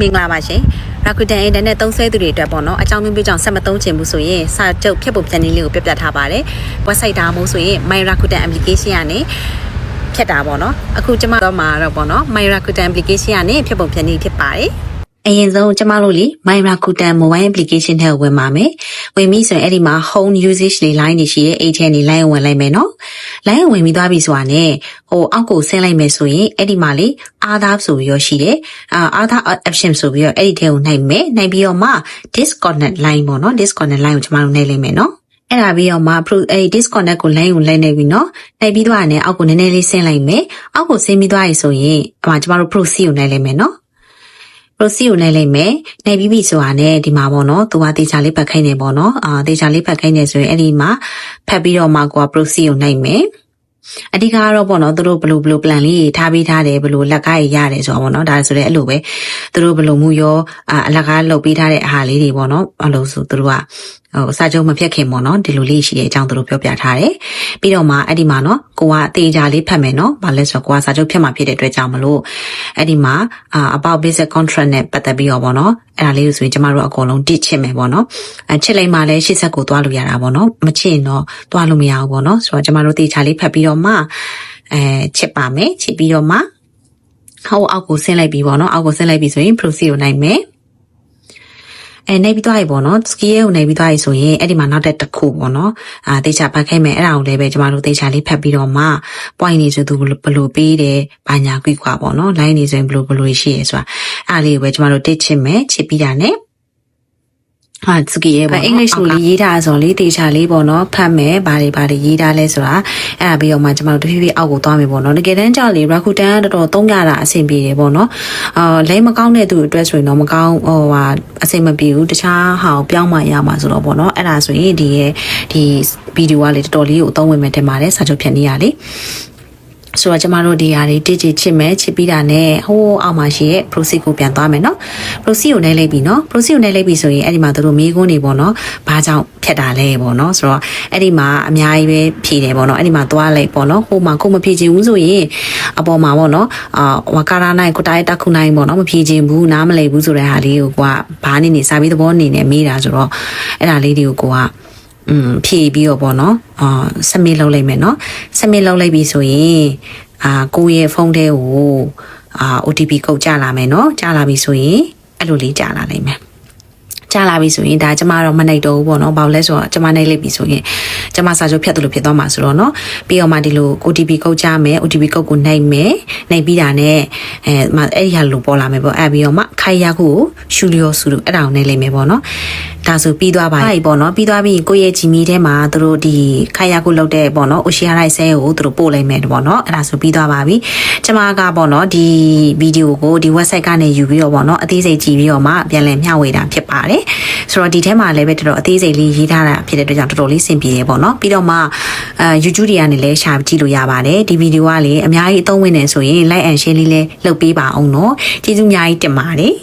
မင်္ဂလာပါရှင် Rakuten Internet သုံးစွဲသူတွေအတွက်ပေါ့နော်အကြောင်းမျိုးမျိုးကြောင့်ဆက်မသုံးချင်ဘူးဆိုရင်စာချုပ်ဖြတ်ဖို့ပြန်နည်းလေးကိုပြပြထားပါတယ် website ဒါမှမဟုတ်ဆိုရင် My Rakuten application ကနေဖြတ်တာပေါ့နော်အခုကျမတို့မှာတော့ပေါ့နော် My Rakuten application ကနေဖြတ်ဖို့ပြန်နည်းဖြစ်ပါတယ် အရင်ဆုံးကျမတို့လေ My Rakuten mobile application ထဲကိုဝင်ပါမယ်။ဝင်ပြီဆိုရင်အဲ့ဒီမှာ home usage လေး line တွေရှိရဲ့အဲ့ထဲနေ line ကိုဝင်လိုက်မယ်နော်။ line ကိုဝင်ပြီးသွားပြီဆိုတာနဲ့ဟိုအောက်ကိုဆင်းလိုက်မယ်ဆိုရင်အဲ့ဒီမှာလေ Other ဆိုပြီးတော့ရှိတယ်။အာ Other option ဆိုပြီးတော့အဲ့ဒီထဲကိုနှိုက်မယ်။နှိုက်ပြီးတော့မှ disconnect line ပေါ့နော် disconnect line ကိုကျမတို့နှိုက်လိုက်မယ်နော်။အဲ့ဒါပြီးတော့မှ pro အဲ့ disconnect ကို line ကိုလိုက်နေပြီနော်။နှိုက်ပြီးသွားတယ်အောက်ကိုနည်းနည်းလေးဆင်းလိုက်မယ်။အောက်ကိုဆင်းပြီးသွားပြီဆိုရင်အမှကျမတို့ proceed ကိုနှိုက်လိုက်မယ် နော်။ proceed ကိုနိုင်လိုက်မယ်။နိုင်ပြီးပြီဆိုတာနဲ့ဒီမှာပေါ့နော်။သူကတေချာလေးဖတ်ခိုင်းနေပေါ့နော်။အာတေချာလေးဖတ်ခိုင်းနေဆိုရင်အဲ့ဒီမှာဖတ်ပြီးတော့မှကိုက proceed ကိုနိုင်မယ်။အဓိကကတော့ပေါ့နော်သူတို့ဘလို့ဘလို့ plan လေးထားပေးထားတယ်ဘလို့လက်ကားရရတယ်ဆိုတော့ပေါ့နော်ဒါဆိုလည်းအဲ့လိုပဲသူတို့ဘလို့မှုရောအအလက်ကားလုပ်ပေးထားတဲ့အားလေးတွေပေါ့နော်အဲ့လိုဆိုသူတို့ကဟိုစာချုပ်မဖြတ်ခင်ပေါ့နော်ဒီလိုလေးရှိတဲ့အကြောင်းသူတို့ပြောပြထားတယ်ပြီးတော့မှအဲ့ဒီမှာနော်ကိုကအသေးချာလေးဖတ်မယ်နော်ဘာလဲဆိုတော့ကိုကစာချုပ်ဖြတ်မှာဖြစ်တဲ့အတွက်ကြောင့်မလို့အဲ့ဒီမှာအာ about basic contract နဲ့ပတ်သက်ပြီးတော့ပေါ့နော်အဲ့ဒါလေးကိုဆိုရင်ကျမတို့အကုန်လုံးတစ်ချစ်မယ်ပေါ့နော်အချစ်လိုက်မှလည်းရှေ့ဆက်ကိုသွားလို့ရတာပေါ့နော်မချစ်ရင်တော့သွားလို့မရဘူးပေါ့နော်ဆိုတော့ကျမတို့တေချာလေးဖတ်ပြီးတော့မှအဲချစ်ပါမယ်ချစ်ပြီးတော့မှဟောအောက်ကိုဆင်းလိုက်ပြီပေါ့နော်အောက်ကိုဆင်းလိုက်ပြီဆိုရင် proceed ကိုနိုင်မယ် အဲနေပြီးသွားပြီပေါ့နော်စကီရဲ့ကိုနေပြီးသွားပြီဆိုရင်အဲ့ဒီမှာနောက်တစ်တစ်ခုပေါ့နော်အာတေချာပတ်ခိုင်းမယ်အဲ့ဒါကိုလည်းပဲကျမတို့တေချာလေးဖတ်ပြီးတော့မှ point နေဆိုသူဘယ်လိုပေးတယ်ဘာညာကွိကွာပေါ့နော် line နေဆိုရင်ဘယ်လိုဘယ်လိုရှိရဲဆိုတာအဲ့ဒါလေးကိုပဲကျမတို့တစ်ချစ်မယ်ချစ်ပြီးတာ ਨੇ ဟာစကီရဲ့ပေါ့အင်္ဂလိပ်လိုလေးရေးထားဆိုလေတေချာလေးပေါ့နော်ဖတ်မယ်ဘာတွေဘာတွေရေးထားလဲဆိုတာအဲ့ဒါပြီးတော့မှကျမတို့တဖြည်းဖြည်းအောက်ကိုသွားမယ်ပေါ့နော်တကယ်တမ်းကြောက်လေ Rakuten ကတော်တော်သုံးရတာအဆင်ပြေတယ်ပေါ့နော်အာလဲမကောင်းတဲ့သူအတွက်ဆိုရင်တော့မကောင်းဟိုဟာအဆင်မပြေဘူးတခြားဟာကိုပြောင်းမှရမှာဆိုတော့ပေါ့နော်အဲ့ဒါဆိုရင်ဒီရဲ့ဒီဗီဒီယိုကလေတော်တော်လေးကိုအသုံးဝင်မယ်တင်ပါတယ်စာချုပ်ဖြတ်နေရလေ ဆိုတော့ကျမတို့ဒီဟာတွေတိကျချစ်မယ်ချစ်ပြီးတာနဲ့ဟိုးအောက်မှာရှိရဲ့ proceed ကိုပြန်သွားမယ်နော် proceed ကိုနှိပ်လိုက်ပြီနော် proceed ကိုနှိပ်လိုက်ပြီဆိုရင်အဲ့ဒီမှာတို့မေးခွန်းတွေပေါ့နော်ဘာကြောင့်ဖြတ်တာလဲပေါ့နော်ဆိုတော့အဲ့ဒီမှာအများကြီးပဲဖြေတယ်ပေါ့နော်အဲ့ဒီမှာသွားလိုက်ပေါ့နော်ဟိုမှာကိုမဖြေချင်ဘူးဆိုရင်အပေါ်မှာပေါ့နော်အာဝကာရာနိုင်ကိုတိုင်းတက်ခုနိုင်ပေါ့နော်မဖြေချင်ဘူးနားမလည်ဘူးဆိုတဲ့ဟာလေးကိုကိုကဘာနေနေစာပြီးသဘောနေနေမေးတာဆိုတော့အဲ့ဒါလေးတွေကိုကိုက อืมဖြည့်ပြီးတော့ပေါ့နော်အာစမစ်လုပ်လိုက်မယ်နော်စမစ်လုပ်လိုက်ပြီဆိုရင်အာကိုယ့်ရဲ့ဖုန်းထဲကိုအာ OTP ကုတ်ကြလာမယ်နော်ကြလာပြီဆိုရင်အဲ့လိုလေးကြလာနိုင်မယ် ကြာလာပြီဆိုရင်ဒါကျမတော့မနိုင်တော့ဘူးပေါ့နော်။ဘာလို့လဲဆိုတော့ကျမနိုင်လိုက်ပြီဆိုရင်ကျမစာချုပ်ဖြတ်တယ်လို့ဖြစ်သွားမှာဆိုတော့နော်။ပြီးတော့မှဒီလို OTP ကုတ်ကြမယ် OTP ကုတ်ကိုနိုင်မယ်။နိုင်ပြီးတာနဲ့အဲမအဲ့ဒီဟာလိုပေါ်လာမယ်ပေါ့။အဲ့ပြီးတော့မှခိုင်ရခုကိုရှူလျောစုလို့အဲ့ဒါကိုနိုင်လိုက်မယ်ပေါ့နော်။ဒါဆိုပြီးသွားပါပြီပေါ့နော်။ပြီးသွားပြီကိုယ့်ရဲ့ဂျီမီထဲမှာသူတို့ဒီခိုင်ရခုလောက်တဲ့ပေါ့နော်။ Ocean Rice ဆဲကိုသူတို့ပို့လိုက်မယ်ပေါ့နော်။အဲ့ဒါဆိုပြီးသွားပါပြီ။ကျမကပေါ့နော်ဒီဗီဒီယိုကိုဒီ website ကနေယူပြီးတော့ပေါ့နော်အသေးစိတ်ကြည့်ပြီးတော့မှပြန်လည်မျှဝေတာဖြစ်ပါတယ်။ဆိုတော့ဒီထဲမှာလည်းပဲတော်တော်အသေးစိတ်လေးရေးထားတာဖြစ်တဲ့အတွက်ကြောင့်တော်တော်လေးစင်ပြေတယ်ပေါ့နော်ပြီးတော့မှအဲ YouTube တွေကနေလည်းရှာကြည့်လို့ရပါတယ်ဒီဗီဒီယိုကလေအများကြီးအသုံးဝင်နေဆိုရင် like and share လေးလည်းလုပ်ပေးပါအောင်နော်ကျေးဇူးအများကြီးတင်ပါတယ်